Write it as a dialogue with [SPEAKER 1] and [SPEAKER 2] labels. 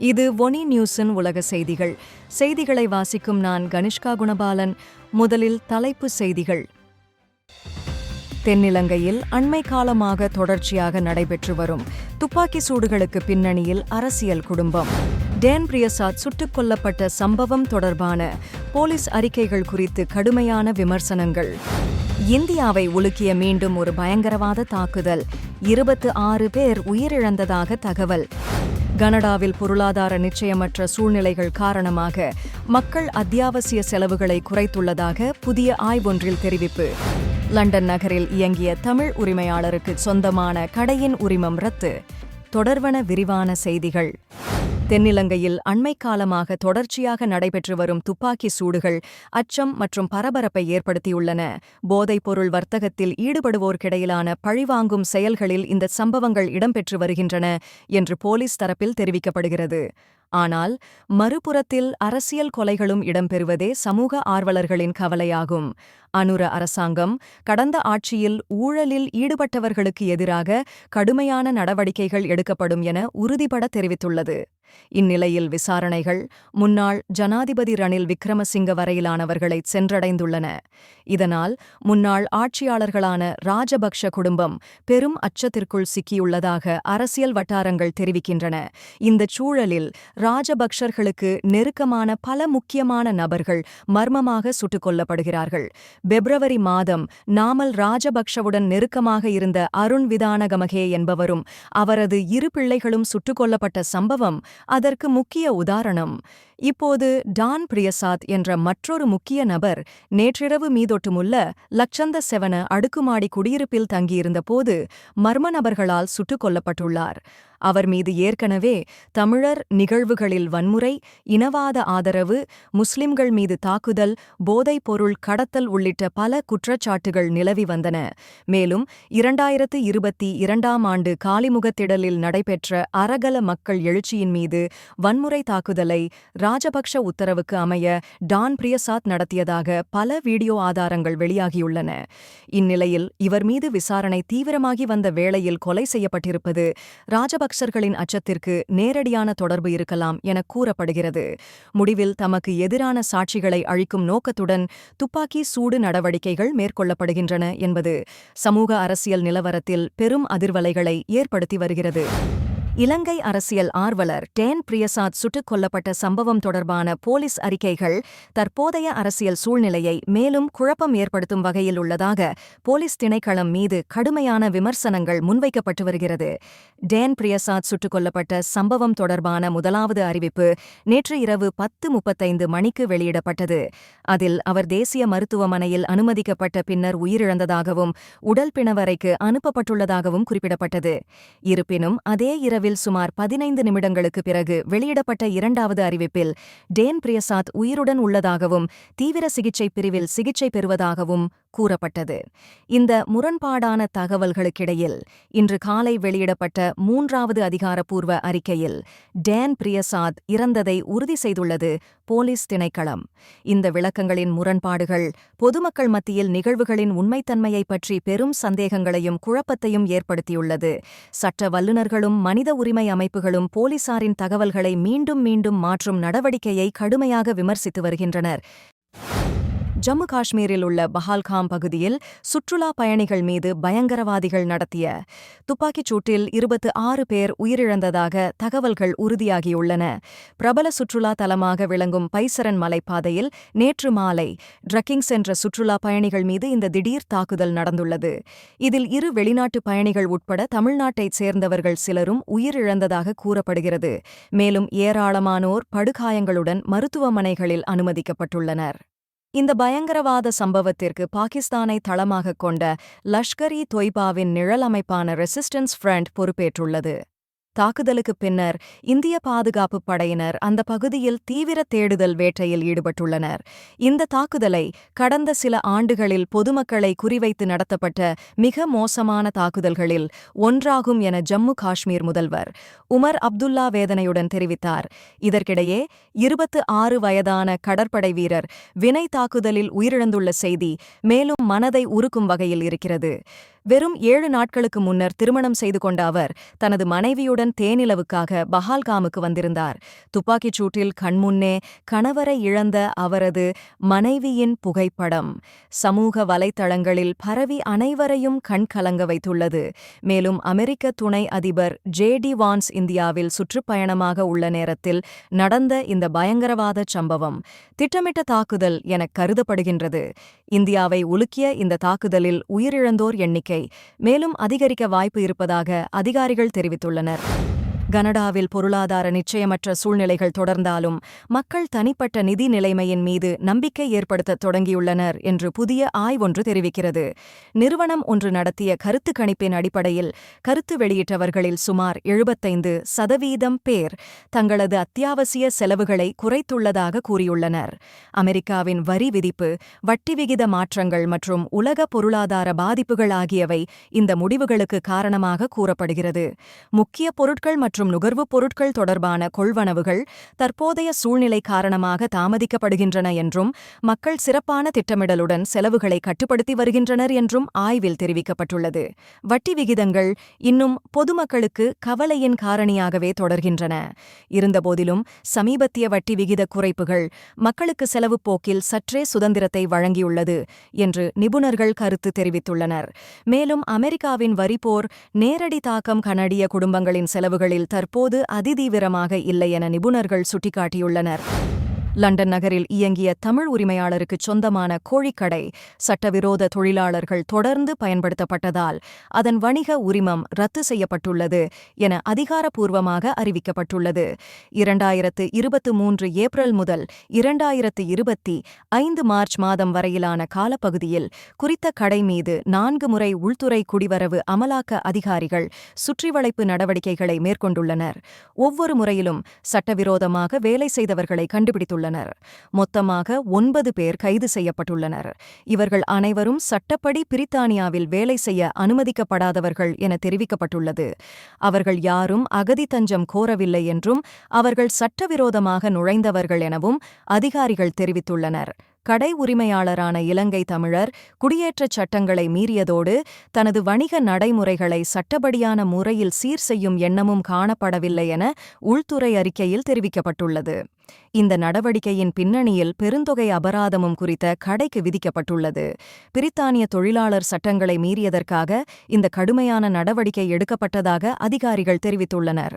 [SPEAKER 1] இது ஒனி நியூஸின் உலக செய்திகள். செய்திகளை வாசிக்கும் நான் கனிஷ்கா குணபாலன். முதலில் தலைப்பு செய்திகள். தென்னிலங்கையில் அண்மை காலமாக தொடர்ச்சியாக நடைபெற்று வரும் துப்பாக்கி சூடுகளுக்கு பின்னணியில் அரசியல் குடும்பம். டேன் பிரியசாத் சுட்டுக் கொல்லப்பட்ட சம்பவம் தொடர்பான போலீஸ் அறிக்கைகள் குறித்து கடுமையான விமர்சனங்கள். இந்தியாவை உலுக்கிய மீண்டும் ஒரு பயங்கரவாத தாக்குதல். இருபத்து ஆறு பேர் உயிரிழந்ததாக தகவல். கனடாவில் பொருளாதார நிச்சயமற்ற சூழ்நிலைகள் காரணமாக மக்கள் அத்தியாவசிய செலவுகளை குறைத்துள்ளதாக புதிய ஆய்வொன்றில் தெரிவிப்பு. லண்டன் நகரில் இயங்கிய தமிழ் உரிமையாளருக்கு சொந்தமான கடையின் உரிமம் ரத்து. தொடர்வன விரிவான செய்திகள். தென்னிலங்கையில் அண்மை காலமாக தொடர்ச்சியாக நடைபெற்று வரும் துப்பாக்கி சூடுகள் அச்சம் மற்றும் பரபரப்பை ஏற்படுத்தியுள்ளன. போதைப்பொருள் வர்த்தகத்தில் ஈடுபடுவோர்க்கிடையிலான பழிவாங்கும் செயல்களில் இந்த சம்பவங்கள் இடம்பெற்று வருகின்றன என்று போலீஸ் தரப்பில் தெரிவிக்கப்படுகிறது. ஆனால் மறுபுறத்தில் அரசியல் கொலைகளும் இடம்பெறுவதே சமூக ஆர்வலர்களின் கவலையாகும். அனுர அரசாங்கம் கடந்த ஆட்சியில் ஊழலில் ஈடுபட்டவர்களுக்கு எதிராக கடுமையான நடவடிக்கைகள் எடுக்கப்படும் என உறுதிபட தெரிவித்துள்ளது. இந்நிலையில் விசாரணைகள் முன்னாள் ஜனாதிபதி ரணில் விக்ரமசிங்க வரையிலானவர்களை சென்றடைந்துள்ளன. இதனால் முன்னாள் ஆட்சியாளர்களான ராஜபக்ஷ குடும்பம் பெரும் அச்சத்திற்குள் சிக்கியுள்ளதாக அரசியல் வட்டாரங்கள் தெரிவிக்கின்றன. இந்த சூழலில் ராஜபக்ஷர்களுக்கு நெருக்கமான பல முக்கியமான நபர்கள் மர்மமாக சுட்டுக் கொல்லப்படுகிறார்கள். பிப்ரவரி மாதம் நாமல் ராஜபக்ஷவுடன் நெருக்கமாக இருந்த அருண் விதானகமகே என்பவரும் அவரது இரு பிள்ளைகளும் சுட்டுக் கொல்லப்பட்ட சம்பவம் அதற்கு முக்கிய உதாரணம். இப்போது டான் பிரியசாத் என்ற மற்றொரு முக்கிய நபர் நேற்றிரவு மீதொட்டுமுள்ள லட்சந்த செவன அடுக்குமாடி குடியிருப்பில் தங்கியிருந்தபோது மர்ம நபர்களால் சுட்டுக் கொல்லப்பட்டுள்ளார். அவர் மீது ஏற்கனவே தமிழர் நிகழ்வுகளில் வன்முறை இனவாத ஆதரவு முஸ்லிம்கள் மீது தாக்குதல் போதைப் பொருள் கடத்தல் உள்ளிட்ட பல குற்றச்சாட்டுகள் நிலவி வந்தன. மேலும் இரண்டாயிரத்து இருபத்தி இரண்டாம் ஆண்டு காலிமுகத்திடலில் நடைபெற்ற அரகல மக்கள் எழுச்சியின் மீது வன்முறை தாக்குதலை ராஜபக்ஷ உத்தரவுக்கு அமைய டான் பிரியசாத் நடத்தியதாக பல வீடியோ ஆதாரங்கள் வெளியாகியுள்ளன. இந்நிலையில் இவர் மீது விசாரணை தீவிரமாகி வந்த வேளையில் கொலை செய்யப்பட்டிருப்பது பாக்சர்களின் அச்சத்திற்கு நேரடியான தொடர்பு இருக்கலாம் என கூறப்படுகிறது. முடிவில் தமக்கு எதிரான சாட்சிகளை அழிக்கும் நோக்கத்துடன் துப்பாக்கி சூடு நடவடிக்கைகள் மேற்கொள்ளப்படுகின்றன என்பது சமூக அரசியல் நிலவரத்தில் பெரும் அதிர்வலைகளை ஏற்படுத்தி வருகிறது. இலங்கை அரசியல் ஆர்வலர் டேன் பிரியசாத் சுட்டுக் கொல்லப்பட்ட சம்பவம் தொடர்பான போலீஸ் அறிக்கைகள் தற்போதைய அரசியல் சூழ்நிலையை மேலும் குழப்பம் ஏற்படுத்தும் வகையில் உள்ளதாக போலீஸ் திணைக்களம் மீது கடுமையான விமர்சனங்கள் முன்வைக்கப்பட்டு வருகிறது. டேன் பிரியசாத் சுட்டுக் கொல்லப்பட்ட சம்பவம் தொடர்பான முதலாவது அறிவிப்பு நேற்று இரவு பத்து முப்பத்தைந்து மணிக்கு வெளியிடப்பட்டது. அதில் அவர் தேசிய மருத்துவமனையில் அனுமதிக்கப்பட்ட பின்னர் உயிரிழந்ததாகவும் உடல் பிணவரைக்கு அனுப்பப்பட்டுள்ளதாகவும் குறிப்பிடப்பட்டது. இருப்பினும் அதே இரவில் இரவில் சுமார் பதினைந்து நிமிடங்களுக்கு பிறகு வெளியிடப்பட்ட இரண்டாவது அறிவிப்பில் டேன் பிரியசாத் உயிருடன் உள்ளதாகவும் தீவிர சிகிச்சை பிரிவில் சிகிச்சை பெறுவதாகவும் கூறப்பட்டது. இந்த முரண்பாடான தகவல்களுக்கிடையில் இன்று காலை வெளியிடப்பட்ட மூன்றாவது அதிகாரப்பூர்வ அறிக்கையில் டேன் பிரியசாத் இறந்ததை உறுதி செய்துள்ளது போலீஸ் திணைக்களம். இந்த விளக்கங்களின் முரண்பாடுகள் பொதுமக்கள் மத்தியில் நிகழ்வுகளின் உண்மைத்தன்மையை பற்றி பெரும் சந்தேகங்களையும் குழப்பத்தையும் ஏற்படுத்தியுள்ளது. சட்ட வல்லுநர்களும் மனித உரிமை அமைப்புகளும் போலீசாரின் தகவல்களை மீண்டும் மீண்டும் மாற்றும் நடவடிக்கையை கடுமையாக விமர்சித்து வருகின்றனர். ஜம்மு காஷ்மீரில் உள்ள பஹால்காம் பகுதியில் சுற்றுலா பயணிகள் மீது பயங்கரவாதிகள் நடத்திய துப்பாக்கிச் சூட்டில் இருபத்து ஆறு பேர் உயிரிழந்ததாக தகவல்கள் உறுதியாகியுள்ளன. பிரபல சுற்றுலா தலமாக விளங்கும் பைசரன் மலைப்பாதையில் நேற்று மாலை ட்ரக்கிங் சென்ற சுற்றுலா பயணிகள் மீது இந்த திடீர் தாக்குதல் நடந்துள்ளது. இதில் இரு வெளிநாட்டு பயணிகள் உட்பட தமிழ்நாட்டைச் சேர்ந்தவர்கள் சிலரும் உயிரிழந்ததாக கூறப்படுகிறது. மேலும் ஏராளமானோர் படுகாயங்களுடன் மருத்துவமனைகளில் அனுமதிக்கப்பட்டுள்ளனர். இந்த பயங்கரவாத சம்பவத்திற்கு பாகிஸ்தானை தளமாகக் கொண்ட லஷ்கர் இ தொய்பாவின் நிழல் அமைப்பான ரெசிஸ்டன்ஸ் ஃப்ரண்ட் பொறுப்பேற்றுள்ளது. தாக்குதலுக்குப் பின்னர் இந்திய பாதுகாப்பு படையினர் அந்த பகுதியில் தீவிர தேடுதல் வேட்டையில் ஈடுபட்டுள்ளனர். இந்த தாக்குதலை கடந்த சில ஆண்டுகளில் பொதுமக்களை குறிவைத்து நடத்தப்பட்ட மிக மோசமான தாக்குதல்களில் ஒன்றாகும் என ஜம்மு காஷ்மீர் முதல்வர் உமர் அப்துல்லா வேதனையுடன் தெரிவித்தார். இதற்கிடையே இருபத்து ஆறு வயதான கடற்படை வீரர் வினை தாக்குதலில் உயிரிழந்துள்ள செய்தி மேலும் மனதை உருக்கும் வகையில் இருக்கிறது. வெறும் ஏழு நாட்களுக்கு முன்னர் திருமணம் செய்து கொண்ட அவர் தனது மனைவியுடன் தேனிலவுக்காக பஹால்காமுக்கு வந்திருந்தார். துப்பாக்கிச் சூட்டில் கண்முன்னே கணவரை இழந்த அவரது மனைவியின் புகைப்படம் சமூக வலைத்தளங்களில் பரவி அனைவரையும் கண்கலங்க வைத்துள்ளது. மேலும் அமெரிக்க துணை அதிபர் ஜே டி வான்ஸ் இந்தியாவில் சுற்றுப்பயணமாக உள்ள நேரத்தில் நடந்த இந்த பயங்கரவாத சம்பவம் திட்டமிட்ட தாக்குதல் என கருதப்படுகின்றது. இந்தியாவை உலுக்கிய இந்த தாக்குதலில் உயிரிழந்தோர் எண்ணிக்கை மேலும் அதிகரிக்க வாய்ப்பு இருப்பதாக அதிகாரிகள் தெரிவித்துள்ளனர். கனடாவில் பொருளாதார நிச்சயமற்ற சூழ்நிலைகள் தொடர்ந்தாலும் மக்கள் தனிப்பட்ட நிதி நிலைமையின் மீது நம்பிக்கை ஏற்படுத்த தொடங்கியுள்ளனர் என்று புதிய ஆய்வொன்று தெரிவிக்கிறது. நிறுவனம் ஒன்று நடத்திய கருத்து கணிப்பின் அடிப்படையில் கருத்து வெளியிட்டவர்களில் சுமார் எழுபத்தைந்து சதவீதம் பேர் தங்களது அத்தியாவசிய செலவுகளை குறைத்துள்ளதாக கூறியுள்ளனர். அமெரிக்காவின் வரி விதிப்பு வட்டி விகித மாற்றங்கள் மற்றும் உலக பொருளாதார பாதிப்புகள் ஆகியவை இந்த முடிவுகளுக்கு காரணமாக கூறப்படுகிறது. முக்கிய பொருட்கள் மற்றும் நுகர்வுப் பொருட்கள் தொடர்பான கொள்வனவுகள் தற்போதைய சூழ்நிலை காரணமாக தாமதிக்கப்படுகின்றன என்றும் மக்கள் சிறப்பான திட்டமிடலுடன் செலவுகளை கட்டுப்படுத்தி வருகின்றனர் என்றும் ஆய்வில் தெரிவிக்கப்பட்டுள்ளது. வட்டி விகிதங்கள் இன்னும் பொதுமக்களுக்கு கவலையின் காரணியாகவே தொடர்கின்றன. இருந்தபோதிலும் சமீபத்திய வட்டி விகித குறைப்புகள் மக்களுக்கு செலவு போக்கில் சற்றே சுதந்திரத்தை வழங்கியுள்ளது என்று நிபுணர்கள் கருத்து தெரிவித்துள்ளனர். மேலும் அமெரிக்காவின் வரிப்போர் நேரடி தாக்கம் கனடிய குடும்பங்களின் செலவுகளில் தற்போது அதிதீவிரமாக இல்லை என நிபுணர்கள் சுட்டிக்காட்டியுள்ளனர். லண்டன் நகரில் இயங்கிய தமிழ் உரிமையாளருக்கு சொந்தமான கோழிக்கடை சட்டவிரோத தொழிலாளர்கள் தொடர்ந்து பயன்படுத்தப்பட்டதால் அதன் வணிக உரிமம் ரத்து செய்யப்பட்டுள்ளது என அதிகாரப்பூர்வமாக அறிவிக்கப்பட்டுள்ளது. இரண்டாயிரத்து இருபத்து மூன்று ஏப்ரல் முதல் இரண்டாயிரத்து இருபத்தி ஐந்து மார்ச் மாதம் வரையிலான காலப்பகுதியில் குறித்த கடை மீது நான்கு முறை உள்துறை குடிவரவு அமலாக்க அதிகாரிகள் சுற்றிவளைப்பு நடவடிக்கைகளை மேற்கொண்டுள்ளனர். ஒவ்வொரு முறையிலும் சட்டவிரோதமாக வேலை செய்தவர்களை கண்டுபிடித்துள்ளனர். உள்ளனர் மொத்தமாக ஒன்பது பேர் கைது செய்யப்பட்டுள்ளனர். இவர்கள் அனைவரும் சட்டப்படி பிரித்தானியாவில் வேலை செய்ய அனுமதிக்கப்படாதவர்கள் என தெரிவிக்கப்பட்டுள்ளது. அவர்கள் யாரும் அகதி தஞ்சம் கோரவில்லை என்றும் அவர்கள் சட்டவிரோதமாக நுழைந்தவர்கள் எனவும் அதிகாரிகள் தெரிவித்துள்ளனர். கடை உரிமையாளரான இலங்கை தமிழர் குடியேற்றச் சட்டங்களை மீறியதோடு தனது வணிக நடைமுறைகளை சட்டப்படியான முறையில் சீர் செய்யும் எண்ணமும் காணப்படவில்லை என உள்துறை அறிக்கையில் தெரிவிக்கப்பட்டுள்ளது. இந்த நடவடிக்கையின் பின்னணியில் பெருந்தொகை அபராதமும் குறித்த கடைக்கு விதிக்கப்பட்டுள்ளது. பிரித்தானிய தொழிலாளர் சட்டங்களை மீறியதற்காக இந்த கடுமையான நடவடிக்கை எடுக்கப்பட்டதாக அதிகாரிகள் தெரிவித்துள்ளனர்.